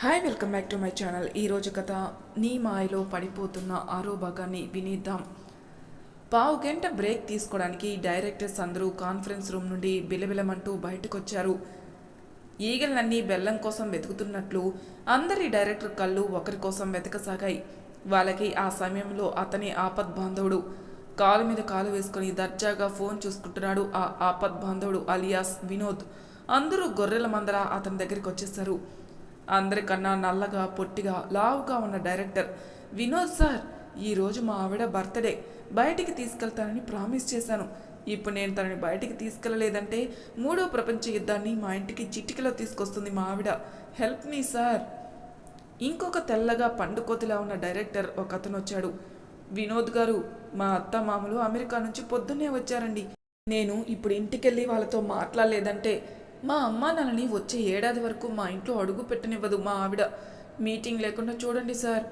Hi welcome back to my channel ఈరోజు కథ నీ మాయలో పడిపోతున్న ఆరో భాగాన్ని వినేద్దాం. పావు గంట బ్రేక్ తీసుకోవడానికి డైరెక్టర్స్ అందరూ కాన్ఫరెన్స్ రూమ్ నుండి బిలబిలమంటూ బయటకొచ్చారు. ఈగలన్నీ బెల్లం కోసం వెతుకుతున్నట్లు అందరి డైరెక్టర్ కళ్ళు ఒకరి కోసం వెతకసాగాయి. వాళ్ళకి ఆ సమయంలో అతని ఆపద్ బాంధవుడు. కాలు మీద కాలు వేసుకొని దర్జాగా ఫోన్ చూసుకుంటున్నాడు ఆ ఆపద్ బాంధవుడు అలియాస్ వినోద్. అందరూ గొర్రెల మందర అతని దగ్గరికి వచ్చేసారు అందరికన్నా నల్లగా పొట్టిగా లావుగా ఉన్న డైరెక్టర్ వినోద్ సార్ ఈరోజు మా ఆవిడ బర్త్డే. బయటికి తీసుకెళ్తానని ప్రామిస్ చేశాను. ఇప్పుడు నేను తనని బయటికి తీసుకెళ్ళలేదంటే మూడో ప్రపంచ యుద్ధాన్ని మా ఇంటికి చిటికలో తీసుకొస్తుంది మా ఆవిడ. హెల్ప్ మీ సార్ ఇంకొక తెల్లగా పండుకోతిలా ఉన్న డైరెక్టర్ ఒక అతను వచ్చాడు. వినోద్ గారు మా అత్త మామలు అమెరికా నుంచి పొద్దున్నే వచ్చారండి. నేను ఇప్పుడు ఇంటికెళ్ళి వాళ్ళతో మాట్లాడలేదంటే మా అమ్మ నాన్నని వచ్చే ఏడాది వరకు మా ఇంట్లో అడుగు పెట్టనివ్వదు మా ఆవిడ. మీటింగ్ లేకుండా చూడండి సార్.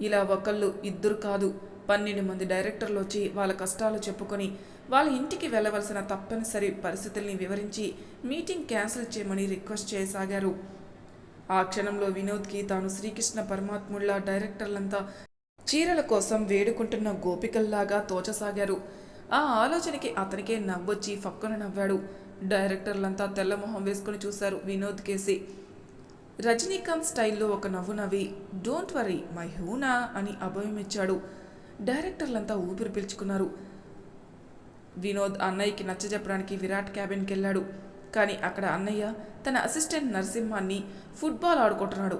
ఇలా ఒకళ్ళు ఇద్దరు కాదు పన్నెండు మంది డైరెక్టర్లు వచ్చి వాళ్ళ కష్టాలు చెప్పుకొని వాళ్ళ ఇంటికి వెళ్ళవలసిన తప్పనిసరి పరిస్థితుల్ని వివరించి మీటింగ్ క్యాన్సిల్ చేయమని రిక్వెస్ట్ చేయసాగారు. ఆ క్షణంలో వినోద్కి తాను శ్రీకృష్ణ పరమాత్ముళ్ళ డైరెక్టర్లంతా చీరల కోసం వేడుకుంటున్న గోపికల్లాగా తోచసాగారు. ఆ ఆలోచనకి అతనికే నవ్వొచ్చి ఫక్కున నవ్వాడు. డైరెక్టర్లంతా తెల్లమొహం వేసుకుని చూశారు వినోద్ కేసి. రజనీకాంత్ స్టైల్లో ఒక నవ్వు నవ్వి డోంట్ వరీ మై హూనా అని అభయమిచ్చాడు డైరెక్టర్లంతా ఊపిరి పీల్చుకున్నారు. వినోద్ అన్నయ్యకి నచ్చజెప్పడానికి విరాట్ క్యాబిన్కి వెళ్ళాడు కానీ అక్కడ అన్నయ్య తన అసిస్టెంట్ నరసింహాన్ని ఫుట్బాల్ ఆడుకుంటున్నాడు.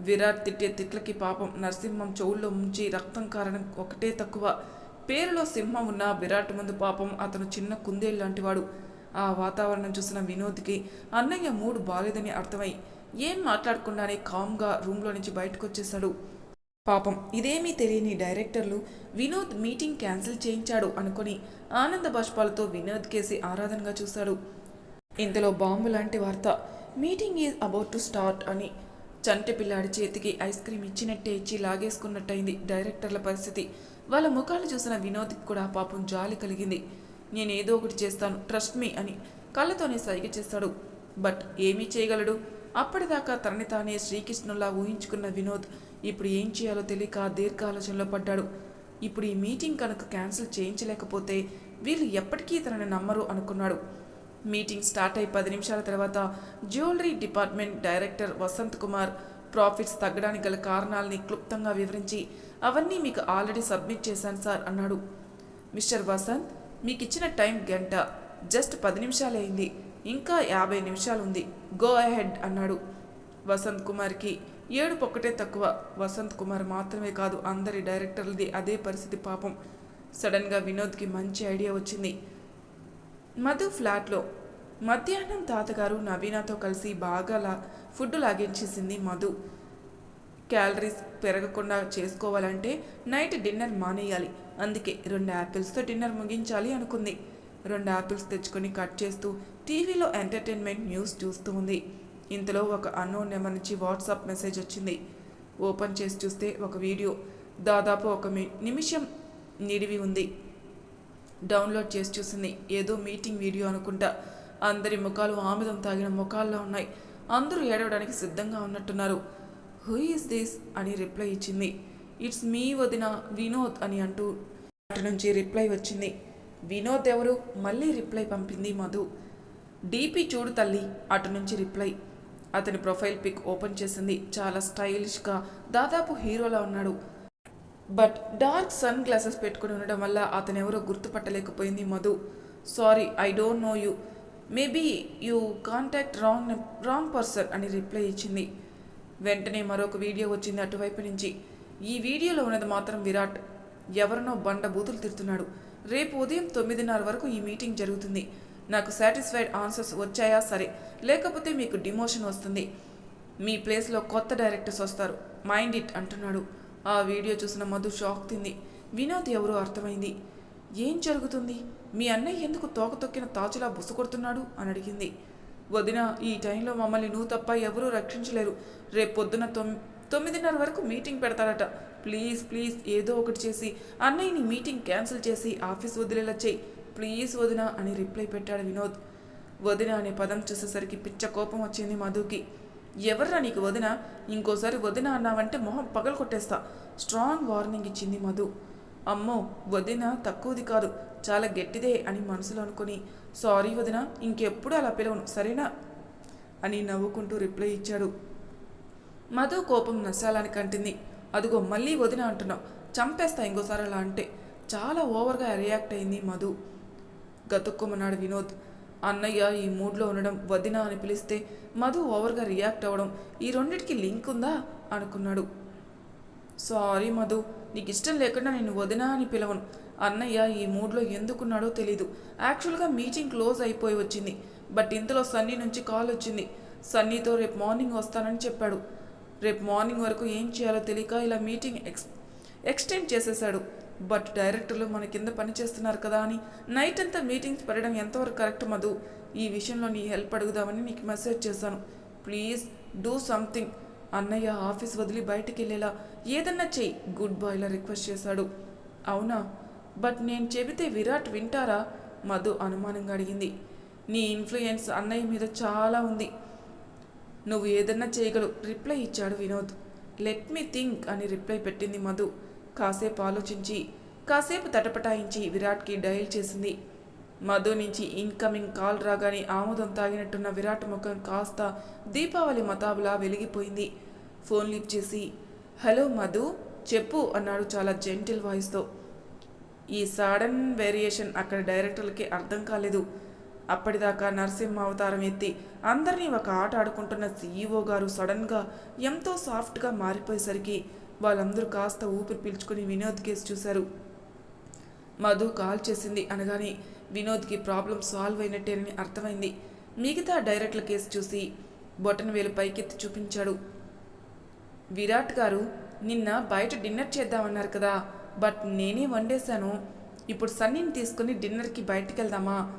విరాట్ తిట్టే తిట్లకి పాపం నరసింహం చెవుల్లో ముంచి రక్తం కారణం ఒకటే తక్కువ. పేరులో సింహం ఉన్న విరాట్ ముందు పాపం అతను చిన్న కుందేలు లాంటివాడు. ఆ వాతావరణం చూసిన వినోద్కి అన్నయ్య మూడు బాలేదని అర్థమై ఏం మాట్లాడకుండానే కామ్గా రూమ్లో నుంచి బయటకు వచ్చేశాడు పాపం ఇదేమీ తెలియని డైరెక్టర్లు వినోద్ మీటింగ్ క్యాన్సిల్ చేయించాడు అనుకొని ఆనంద బాష్పాలతో వినోద్ కేసి ఆరాధనగా చూశాడు. ఇంతలో బాంబు లాంటి వార్త meeting is about to start అని చంటి పిల్లాడి చేతికి ఐస్ క్రీమ్ ఇచ్చినట్టే ఇచ్చి లాగేసుకున్నట్టయింది డైరెక్టర్ల పరిస్థితి. వాళ్ళ ముఖాలు చూసిన వినోద్కి కూడా పాపం జాలి కలిగింది. నేను ఏదో ఒకటి చేస్తాను ట్రస్ట్ మీ అని కళ్ళతోనే సైగ చేస్తాడు. బట్ ఏమీ చేయగలడు? అప్పటిదాకా తనని తానే శ్రీకృష్ణులా ఊహించుకున్న వినోద్ ఇప్పుడు ఏం చేయాలో తెలియక దీర్ఘ ఆలోచనలో పడ్డాడు. ఇప్పుడు ఈ మీటింగ్ కనుక క్యాన్సిల్ చేయించలేకపోతే వీళ్ళు ఎప్పటికీ తనని నమ్మరు అనుకున్నాడు. మీటింగ్ స్టార్ట్ అయి పది నిమిషాల తర్వాత jewellery department director Vasanth Kumar profits తగ్గడానికి గల కారణాలని క్లుప్తంగా వివరించి అవన్నీ మీకు ఆల్రెడీ సబ్మిట్ చేశాను సార్ అన్నాడు. మిస్టర్ వసంత్ మీకు ఇచ్చిన టైం గంట జస్ట్ పది నిమిషాలే అయింది ఇంకా యాభై నిమిషాలు ఉంది గో అహెడ్ అన్నాడు. వసంత్ కుమార్కి ఏడుపు ఒక్కటే తక్కువ. వసంత్ కుమార్ మాత్రమే కాదు అందరి డైరెక్టర్లది అదే పరిస్థితి పాపం. సడన్గా వినోద్కి మంచి ఐడియా వచ్చింది. మధు ఫ్లాట్లో మధ్యాహ్నం తాతగారు నవీనాతో కలిసి బాగా లా ఫుడ్ లాగించేసింది మధు. క్యాలరీస్ పెరగకుండా చేసుకోవాలంటే నైట్ డిన్నర్ మానేయాలి. అందుకే రెండు యాపిల్స్తో డిన్నర్ ముగించాలి అనుకుంది. రెండు యాపిల్స్ తెచ్చుకొని కట్ చేస్తూ టీవీలో ఎంటర్టైన్మెంట్ న్యూస్ చూస్తూ ఉంది. ఇంతలో ఒక అన్నోన్ నెంబర్ నుంచి వాట్సాప్ మెసేజ్ వచ్చింది. ఓపెన్ చేసి చూస్తే ఒక వీడియో. దాదాపు ఒక మి- నిమిషం నిడివి ఉంది. డౌన్లోడ్ చేసి చూసింది. ఏదో మీటింగ్ వీడియో అనుకుంటా. అందరి ముఖాలు ఆముదం తాగిన ముఖాల్లో ఉన్నాయి. అందరూ ఏడవడానికి సిద్ధంగా ఉన్నట్టున్నారు. హూ ఈస్ దిస్ అని రిప్లై ఇచ్చింది. ఇట్స్ మీ వదిన వినోద్ అని అంటూ అటు నుంచి రిప్లై వచ్చింది. వినోద్ ఎవరు? మళ్ళీ రిప్లై పంపింది మధు. డీపీ చూడు తల్లి అటు నుంచి రిప్లై అతని ప్రొఫైల్ పిక్ ఓపెన్ చేసింది. చాలా స్టైలిష్గా దాదాపు హీరోలా ఉన్నాడు. బట్ డార్క్ సన్ గ్లాసెస్ పెట్టుకుని ఉండడం వల్ల అతను ఎవరో గుర్తుపట్టలేకపోయింది Madhu. Sorry I don't know you maybe you contact wrong wrong person అని రిప్లై ఇచ్చింది. వెంటనే మరొక వీడియో వచ్చింది అటువైపు నుంచి. ఈ వీడియోలో ఉన్నది మాత్రం విరాట్. ఎవరినో బండ బూతులు తిడుతున్నాడు. రేపు ఉదయం తొమ్మిదిన్నర వరకు ఈ మీటింగ్ జరుగుతుంది. నాకు సాటిస్ఫైడ్ ఆన్సర్స్ వచ్చాయా? సరే. లేకపోతే మీకు డిమోషన్ వస్తుంది. మీ ప్లేస్లో కొత్త డైరెక్టర్స్ వస్తారు. మైండ్ ఇట్ అంటున్నాడు. ఆ వీడియో చూసిన మధు షాక్ తింది. వినోద్ ఎవరో అర్థమైంది. ఏం జరుగుతుంది? మీ అన్నయ్య ఎందుకు తోక తొక్కిన తాచులా బుస కొడుతున్నాడు? అని అడిగింది. వదిన ఈ టైంలో మమ్మల్ని నువ్వు తప్ప ఎవరూ రక్షించలేరు. రేపు పొద్దున తొమ్ తొమ్మిదిన్నర వరకు మీటింగ్ పెడతాడట ప్లీజ్ ప్లీజ్ ఏదో ఒకటి చేసి అన్నయ్యని మీటింగ్ క్యాన్సిల్ చేసి ఆఫీస్ వదిలేలా చెయ్యి ప్లీజ్ వదిన అని రిప్లై పెట్టాడు వినోద్. వదిన అనే పదం చూసేసరికి పిచ్చ కోపం వచ్చింది మధుకి. ఎవర్రా నీకు వదిన? ఇంకోసారి వదిన అన్నావంటే మొహం పగలు కొట్టేస్తా. స్ట్రాంగ్ వార్నింగ్ ఇచ్చింది మధు. అమ్మో వదిన తక్కువది కాదు. చాలా గట్టిదే అని మనసులో అనుకుని సారీ వదిన. ఇంకెప్పుడు అలా పిలవను. సరేనా? అని నవ్వుకుంటూ రిప్లై ఇచ్చాడు. మధు కోపం నశాలని కంటింది అదిగో మళ్ళీ వదిన అంటున్నావు. చంపేస్తా ఇంకోసారి అలా అంటే. చాలా ఓవర్గా రియాక్ట్ అయింది మధు. గతుక్కుమన్నాడు వినోద్. అన్నయ్య ఈ మూడ్లో ఉండడం వదిన అని పిలిస్తే మధు ఓవర్గా రియాక్ట్ అవ్వడం ఈ రెండింటికి లింక్ ఉందా? అనుకున్నాడు. సారీ మధు. నీకు ఇష్టం లేకుండా నేను వదినా అని పిలవను. అన్నయ్య ఈ మూడ్లో ఎందుకున్నాడో తెలీదు. యాక్చువల్గా మీటింగ్ క్లోజ్ అయిపోయి వచ్చింది. బట్ ఇంతలో సన్నీ నుంచి కాల్ వచ్చింది. సన్నీతో రేపు మార్నింగ్ వస్తానని చెప్పాడు. రేపు మార్నింగ్ వరకు ఏం చేయాలో తెలియక ఇలా మీటింగ్ ఎక్స్ ఎక్స్టెండ్ చేసేశాడు. బట్ డైరెక్టర్లు మన కింద పని చేస్తున్నారు కదా అని నైట్ అంతా మీటింగ్స్ పెట్టడం ఎంతవరకు కరెక్ట్ మధు? ఈ విషయంలో నీ హెల్ప్ అడుగుదామని నీకు మెసేజ్ చేశాను. Please do something. అన్నయ్య ఆఫీస్ వదిలి బయటికి వెళ్ళేలా ఏదన్నా చెయ్యి. గుడ్ బాయ్లా రిక్వెస్ట్ చేశాడు. అవునా? బట్ నేను చెబితే విరాట్ వింటారా? మధు అనుమానంగా అడిగింది. నీ ఇన్ఫ్లుయెన్స్ అన్నయ్య మీద చాలా ఉంది. నువ్వు ఏదన్నా చేయగలవు. రిప్లై ఇచ్చాడు వినోద్. లెట్ మీ థింక్ అని రిప్లై పెట్టింది మధు. కాసేపు ఆలోచించి కాసేపు తటపటాయించి విరాట్కి డయల్ చేసింది. మధు నుంచి ఇన్కమింగ్ కాల్ రాగానే ఆముదం తాగినట్టున్న విరాట్ ముఖం కాస్త దీపావళి మతాబులా వెలిగిపోయింది. ఫోన్ లిఫ్ట్ చేసి హలో మధు చెప్పు అన్నాడు చాలా జెంటిల్ వాయిస్తో ఈ సడన్ వేరియేషన్ అక్కడ డైరెక్టర్లకి అర్థం కాలేదు. అప్పటిదాకా నరసింహ అవతారం ఎత్తి అందరినీ ఒక ఆట ఆడుకుంటున్న సీఈఓ గారు సడన్గా ఎంతో సాఫ్ట్గా మారిపోయేసరికి వాళ్ళందరూ కాస్త ఊపిరి పీల్చుకుని వినోద్ కేసు చూశారు. మధు కాల్ చేసింది అనగానే వినోద్కి ప్రాబ్లం సాల్వ్ అయినట్టేనని అర్థమైంది. మిగతా డైరెక్టర్ల కేసు చూసి బొటన్ వేలు పైకెత్తి చూపించాడు. విరాట్ గారు నిన్న బయట డిన్నర్ చేద్దామన్నారు కదా బట్ నేనే వండేశాను. ఇప్పుడు సన్నీని తీసుకుని డిన్నర్కి బయటికి వెళ్దామా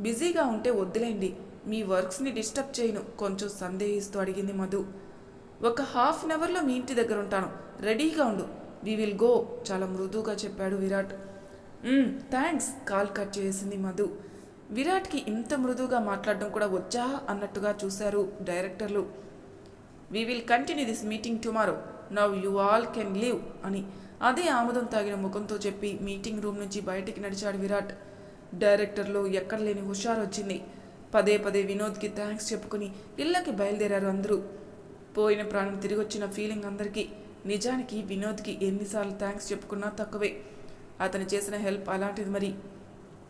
బిజీగా ఉంటే వద్దులేండి. మీ వర్క్స్ని డిస్టర్బ్ చేయను. కొంచెం సందేహిస్తూ అడిగింది మధు. ఒక హాఫ్ అన్ అవర్లో మీ ఇంటి దగ్గర ఉంటాను. రెడీగా ఉండు. వి విల్ గో చాలా మృదువుగా చెప్పాడు విరాట్. థ్యాంక్స్ కాల్ కట్ చేసింది మధు. విరాట్కి ఇంత మృదువుగా మాట్లాడడం కూడా వచ్చా అన్నట్టుగా చూశారు డైరెక్టర్లు. We will continue this meeting tomorrow. Now you all can leave అని అదే ఆముదం తాగిన ముఖంతో చెప్పి మీటింగ్ రూమ్ నుంచి బయటికి నడిచాడు విరాట్. డైరెక్టర్లో ఎక్కడ లేని హుషారు వచ్చింది. పదే పదే వినోద్కి థ్యాంక్స్ చెప్పుకుని ఇళ్ళకి బయలుదేరారు అందరూ. పోయిన ప్రాణం తిరిగి వచ్చిన ఫీలింగ్ అందరికీ నిజానికి వినోద్కి ఎన్నిసార్లు థ్యాంక్స్ చెప్పుకున్నా తక్కువే. అతను చేసిన హెల్ప్ అలాంటిది మరి.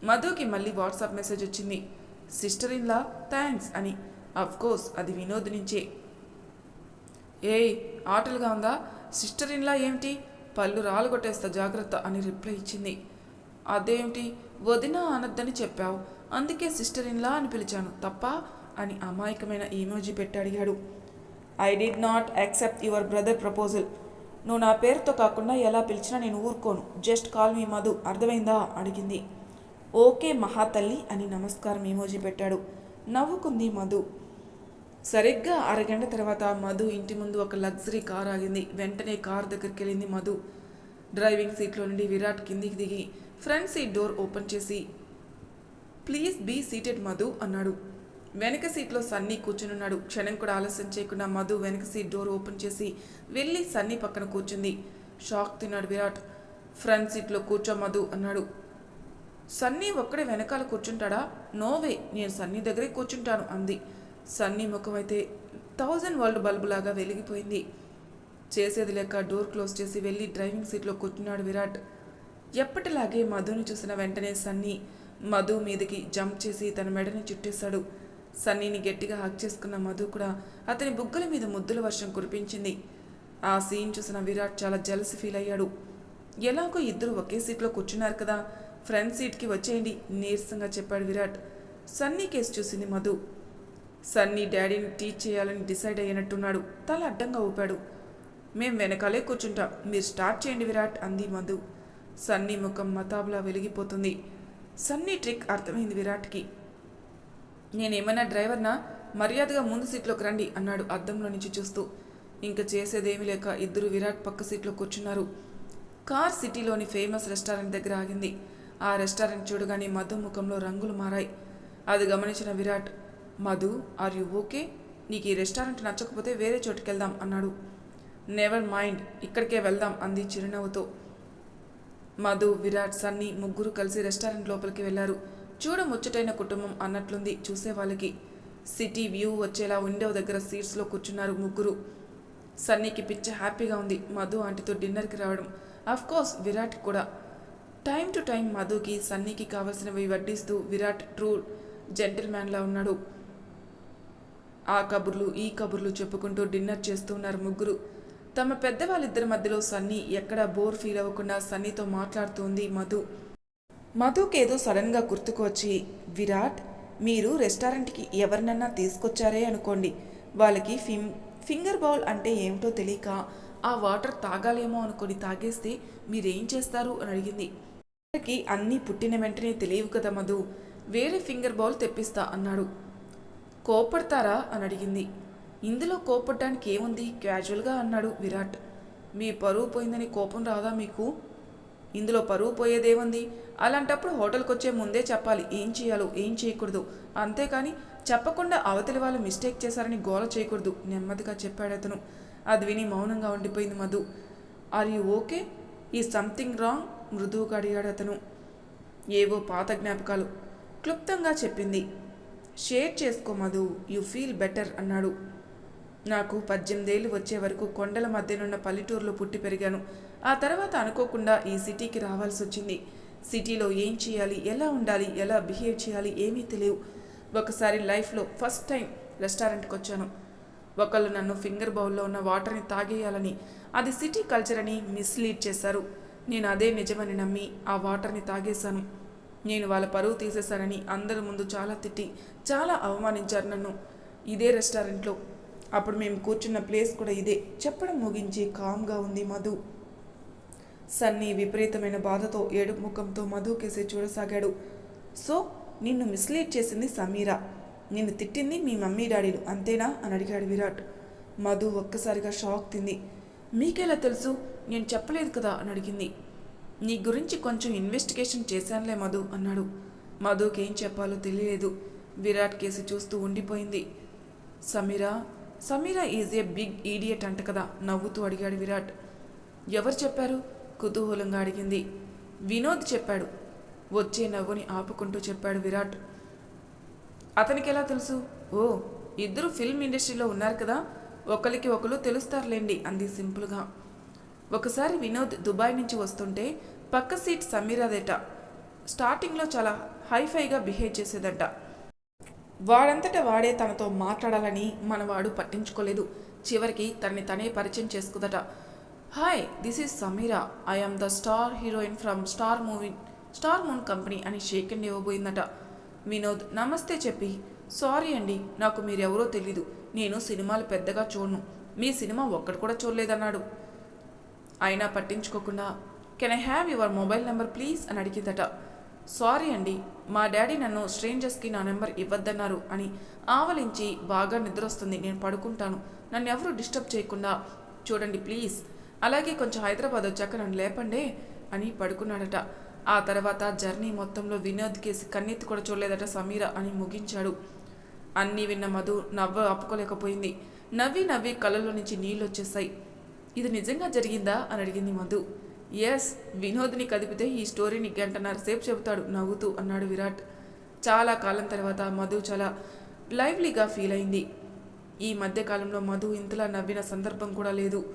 మధుకి మళ్ళీ వాట్సాప్ మెసేజ్ వచ్చింది. సిస్టర్ ఇన్లా థ్యాంక్స్ అని. కోర్స్ అది వినోద్ నుంచే. ఏయ్ ఆటలుగా ఉందా? సిస్టర్ ఇన్లా ఏమిటి? పళ్ళు రాలుగొట్టేస్తా జాగ్రత్త అని రిప్లై ఇచ్చింది. అదేమిటి? వదిన అనద్దని చెప్పావు. అందుకే సిస్టర్ ఇన్లా అని పిలిచాను. తప్ప? అని అమాయకమైన ఈమోజీ పెట్టి అడిగాడు. I did not accept your brother proposal నువ్వు నా పేరుతో కాకుండా ఎలా పిలిచినా నేను ఊరుకోను. Just call me Madhu. అర్థమైందా? అడిగింది. ఓకే మహాతల్లి అని నమస్కారం ఈమోజీ పెట్టాడు. నవ్వుకుంది మధు. సరిగ్గా అరగంట తర్వాత మధు ఇంటి ముందు ఒక లగ్జరీ కార్ ఆగింది. వెంటనే కార్ దగ్గరికి వెళ్ళింది మధు. డ్రైవింగ్ సీట్లో నుండి విరాట్ కిందికి దిగి ఫ్రంట్ సీట్ డోర్ ఓపెన్ చేసి ప్లీజ్ బీ సీటెడ్ మధు అన్నాడు. వెనక సీట్లో సన్నీ కూర్చునున్నాడు. క్షణం కూడా ఆలస్యం చేయకుండా మధు వెనక సీట్ డోర్ ఓపెన్ చేసి వెళ్ళి సన్నీ పక్కన కూర్చుంది. షాక్ తిన్నాడు విరాట్. ఫ్రంట్ సీట్లో కూర్చో మధు అన్నాడు. సన్నీ ఒక్కడే వెనకాల కూర్చుంటాడా? నోవే నేను సన్నీ దగ్గరే కూర్చుంటాను అంది. సన్నీ ముఖం అయితే థౌజండ్ వరల్డ్ బల్బులాగా వెలిగిపోయింది. చేసేది లేక డోర్ క్లోజ్ చేసి వెళ్ళి డ్రైవింగ్ సీట్లో కూర్చున్నాడు విరాట్. ఎప్పటిలాగే మధుని చూసిన వెంటనే సన్నీ మధు మీదకి జంప్ చేసి తన మెడని చుట్టేశాడు. సన్నీని గట్టిగా హక్ చేసుకున్న మధు కూడా అతని బుగ్గల మీద ముద్దుల వర్షం కురిపించింది. ఆ సీన్ చూసిన విరాట్ చాలా జలసి ఫీల్ అయ్యాడు. ఎలాగో ఇద్దరు ఒకే సీట్లో కూర్చున్నారు కదా ఫ్రంట్ సీట్కి వచ్చేయండి నీరసంగా చెప్పాడు విరాట్. సన్నీ కేసు చూసింది మధు. సన్నీ డాడీని టీచ్ చేయాలని డిసైడ్ అయినట్టున్నాడు. తల అడ్డంగా ఊపాడు. మేం వెనకాలే కూర్చుంటాం. మీరు స్టార్ట్ చేయండి విరాట్ అంది మధు సన్నీ ముఖం మతాబులా వెలిగిపోతుంది. సన్నీ ట్రిక్ అర్థమైంది విరాట్కి. నేనేమన్నా డ్రైవర్నా? మర్యాదగా ముందు సీట్లోకి రండి అన్నాడు అద్దంలో నుంచి చూస్తూ. ఇంకా చేసేదేమీ లేక ఇద్దరు విరాట్ పక్క సీట్లో కూర్చున్నారు. కార్ సిటీలోని ఫేమస్ రెస్టారెంట్ దగ్గర ఆగింది. ఆ రెస్టారెంట్ చూడగానే మధు ముఖంలో రంగులు మారాయి. అది గమనించిన Virat Madhu are you okay? నీకు ఈ రెస్టారెంట్ నచ్చకపోతే వేరే చోటుకి వెళ్దాం అన్నాడు. నెవర్ మైండ్ ఇక్కడికే వెళ్దాం అంది చిరునవ్వుతో. మధు విరాట్ సన్నీ ముగ్గురు కలిసి రెస్టారెంట్ లోపలికి వెళ్ళారు. చూడ ముచ్చటైన కుటుంబం అన్నట్లుంది చూసే వాళ్ళకి. సిటీ వ్యూ వచ్చేలా విండో దగ్గర సీట్స్లో కూర్చున్నారు ముగ్గురు. సన్నీకి పిచ్చ హ్యాపీగా ఉంది మధు ఆంటీతో డిన్నర్కి రావడం. కోర్స్ విరాట్ కూడా. టైం టు టైం మధుకి సన్నీకి కావలసినవి వడ్డిస్తూ విరాట్ ట్రూ జెంటిల్మ్యాన్లా ఉన్నాడు. ఆ కబుర్లు ఈ కబుర్లు చెప్పుకుంటూ డిన్నర్ చేస్తున్నారు ముగ్గురు. తమ పెద్దవాళ్ళిద్దరి మధ్యలో సన్నీ ఎక్కడా బోర్ ఫీల్ అవ్వకుండా సన్నీతో మాట్లాడుతోంది మధు. మధుకేదో ఏదో సడన్గా గుర్తుకు వచ్చి విరాట్ మీరు రెస్టారెంట్కి ఎవరినన్నా తీసుకొచ్చారే అనుకోండి. వాళ్ళకి ఫిం ఫింగర్ బౌల్ అంటే ఏమిటో తెలియక ఆ వాటర్ తాగాలేమో అనుకొని తాగేస్తే మీరేం చేస్తారు? అని అడిగింది. వాళ్ళకి అన్నీ పుట్టిన వెంటనే తెలియవు కదా మధు. వేరే ఫింగర్ బౌల్ తెప్పిస్తా అన్నాడు. కోపడతారా అని అడిగింది. ఇందులో కోపడడానికి ఏముంది? క్యాజువల్గా అన్నాడు విరాట్. మీ పరువు పోయిందని కోపం రాదా మీకు? ఇందులో పరువు పోయేదేముంది? అలాంటప్పుడు హోటల్కి వచ్చే ముందే చెప్పాలి. ఏం చేయాలో ఏం చేయకూడదు. అంతేకాని చెప్పకుండా అవతలి వాళ్ళు మిస్టేక్ చేశారని గోల చేయకూడదు. నెమ్మదిగా చెప్పాడు అతను. అది విని మౌనంగా ఉండిపోయింది Madhu. Are you okay? Is something wrong? మృదువుగా అడిగాడు అతను. ఏవో పాత జ్ఞాపకాలు. క్లుప్తంగా చెప్పింది. షేర్ చేసుకో మధు యు ఫీల్ బెటర్ అన్నాడు. నాకు పద్దెనిమిదేళ్ళు వచ్చే వరకు కొండల మధ్యనున్న పల్లెటూరులో పుట్టి పెరిగాను. ఆ తర్వాత అనుకోకుండా ఈ సిటీకి రావాల్సి వచ్చింది. సిటీలో ఏం చేయాలి ఎలా ఉండాలి ఎలా బిహేవ్ చేయాలి ఏమీ తెలియవు ఒకసారి లైఫ్లో ఫస్ట్ టైం రెస్టారెంట్కి వచ్చాను. ఒకళ్ళు నన్ను ఫింగర్ బౌల్లో ఉన్న వాటర్ని తాగేయాలని అది సిటీ కల్చర్ అని మిస్లీడ్ చేశారు. నేను అదే నిజమని నమ్మి ఆ వాటర్ని తాగేశాను. నేను వాళ్ళ పరువు తీసేశానని అందరి ముందు చాలా తిట్టి చాలా అవమానించారు నన్ను. ఇదే రెస్టారెంట్లో. అప్పుడు మేము కూర్చున్న ప్లేస్ కూడా ఇదే. చెప్పడం ముగించి కామ్గా ఉంది మధు. సన్నీ విపరీతమైన బాధతో ఏడుపు ముఖంతో మధు కేసి చూడసాగాడు. సో నిన్ను మిస్లీడ్ చేసింది సమీరా. నిన్ను తిట్టింది మీ మమ్మీ డాడీలు అంతేనా? అని అడిగాడు విరాట్. మధు ఒక్కసారిగా షాక్ తింది. మీకెలా తెలుసు? నేను చెప్పలేదు కదా అని అడిగింది. నీ గురించి కొంచెం ఇన్వెస్టిగేషన్ చేశానులే మధు అన్నాడు. మధుకి ఏం చెప్పాలో తెలియలేదు. విరాట్ కేసి చూస్తూ ఉండిపోయింది. Sameera Sameera is a big idiot అంట కదా నవ్వుతూ అడిగాడు విరాట్. ఎవరు చెప్పారు? కుతూహలంగా అడిగింది. వినోద్ చెప్పాడు. వచ్చే నవ్వుని ఆపుకుంటూ చెప్పాడు విరాట్. అతనికి ఎలా తెలుసు? ఓ ఇద్దరు ఫిల్మ్ ఇండస్ట్రీలో ఉన్నారు కదా ఒకరికి ఒకరు తెలుస్తారులేండి అంది సింపుల్గా. ఒకసారి వినోద్ దుబాయ్ నుంచి వస్తుంటే పక్క సీట్ సమీరాదేట. స్టార్టింగ్లో చాలా హైఫైగా బిహేవ్ చేసేదట. వాడంతట వాడే తనతో మాట్లాడాలని మనవాడు పట్టించుకోలేదు. చివరికి తనని తనే పరిచయం చేసుకుందట. Hi this is Sameera. I'm the star heroine from star movie star moon company అని షేక్ అండ్ ఇవ్వబోయిందట. వినోద్ నమస్తే చెప్పి. సారీ అండి నాకు మీరెవరో తెలీదు. నేను సినిమాలు పెద్దగా చూడను. మీ సినిమా ఒక్కడు కూడా చూడలేదన్నాడు. అయినా పట్టించుకోకుండా can I have your mobile number please అని అడిగిందట. సారీ అండి మా డాడీ నన్ను స్ట్రేంజర్స్కి నా నెంబర్ ఇవ్వద్దన్నారు అని ఆవలించి బాగా నిద్ర వస్తుంది నేను పడుకుంటాను నన్ను ఎవరు డిస్టర్బ్ చేయకుండా చూడండి ప్లీజ్. అలాగే కొంచెం హైదరాబాద్ వచ్చాక నన్ను లేపండే అని పడుకున్నాడట. ఆ తర్వాత జర్నీ మొత్తంలో వినోద్ కేసి కన్నెత్తి కూడా చూడలేదట సమీర అని ముగించాడు. అన్నీ విన్న మధు నవ్వ ఆపుకోలేకపోయింది. నవ్వి నవ్వి కళ్ళలో నుంచి నీళ్ళు వచ్చేసాయి ఇది నిజంగా జరిగిందా అని అడిగింది మధు ఎస్ వినోద్ని కదిపితే ఈ స్టోరీని గంటన్నర సేపు చెబుతాడు నవ్వుతూ అన్నాడు విరాట్. చాలా కాలం తర్వాత మధు చాలా లైవ్లీగా ఫీల్ అయింది. ఈ మధ్యకాలంలో మధు ఇంతలా నవ్విన సందర్భం కూడా లేదు.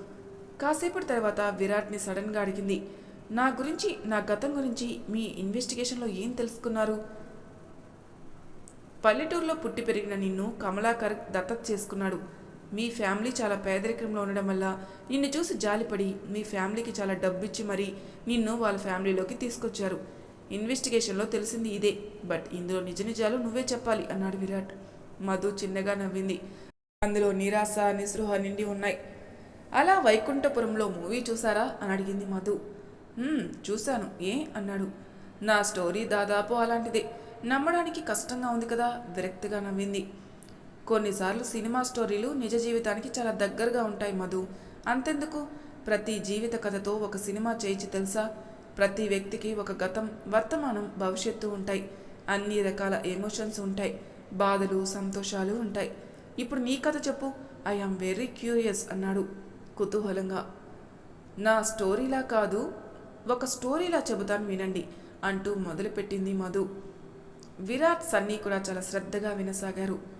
కాసేపటి తర్వాత విరాట్ని సడన్గా అడిగింది నా గురించి నా గతం గురించి మీ ఇన్వెస్టిగేషన్లో ఏం తెలుసుకున్నారు? పల్లెటూరులో పుట్టి పెరిగిన నిన్ను కమలాకర్ దత్తత చేసుకున్నాడు. మీ ఫ్యామిలీ చాలా పేదరికంలో ఉండడం వల్ల నిన్ను చూసి జాలిపడి మీ ఫ్యామిలీకి చాలా డబ్బిచ్చి మరీ నిన్ను వాళ్ళ ఫ్యామిలీలోకి తీసుకొచ్చారు. ఇన్వెస్టిగేషన్లో తెలిసింది ఇదే. బట్ ఇందులో నిజ నిజాలు నువ్వే చెప్పాలి అన్నాడు విరాట్. మధు చిన్నగా నవ్వింది. అందులో నిరాశ నిస్పృహ నిండి ఉన్నాయి. అలా వైకుంఠపురంలో మూవీ చూసారా? అని అడిగింది మధు. చూశాను. ఏ? అన్నాడు. నా స్టోరీ దాదాపు అలాంటిదే. నమ్మడానికి కష్టంగా ఉంది కదా? విరక్తిగా నవ్వింది. కొన్నిసార్లు సినిమా స్టోరీలు నిజ జీవితానికి చాలా దగ్గరగా ఉంటాయి మధు. అంతెందుకు? ప్రతి జీవిత కథతో ఒక సినిమా చేయించి తెలుసా? ప్రతి వ్యక్తికి ఒక గతం వర్తమానం భవిష్యత్తు ఉంటాయి. అన్ని రకాల ఎమోషన్స్ ఉంటాయి. బాధలు సంతోషాలు ఉంటాయి. ఇప్పుడు నీ కథ చెప్పు. ఐ ఆమ్ వెరీ క్యూరియస్ అన్నాడు కుతూహలంగా. నా స్టోరీలా కాదు ఒక స్టోరీలా చెబుతాను వినండి అంటూ మొదలుపెట్టింది మధు. విరాట్ సన్నీ కూడా చాలా శ్రద్ధగా వినసాగారు.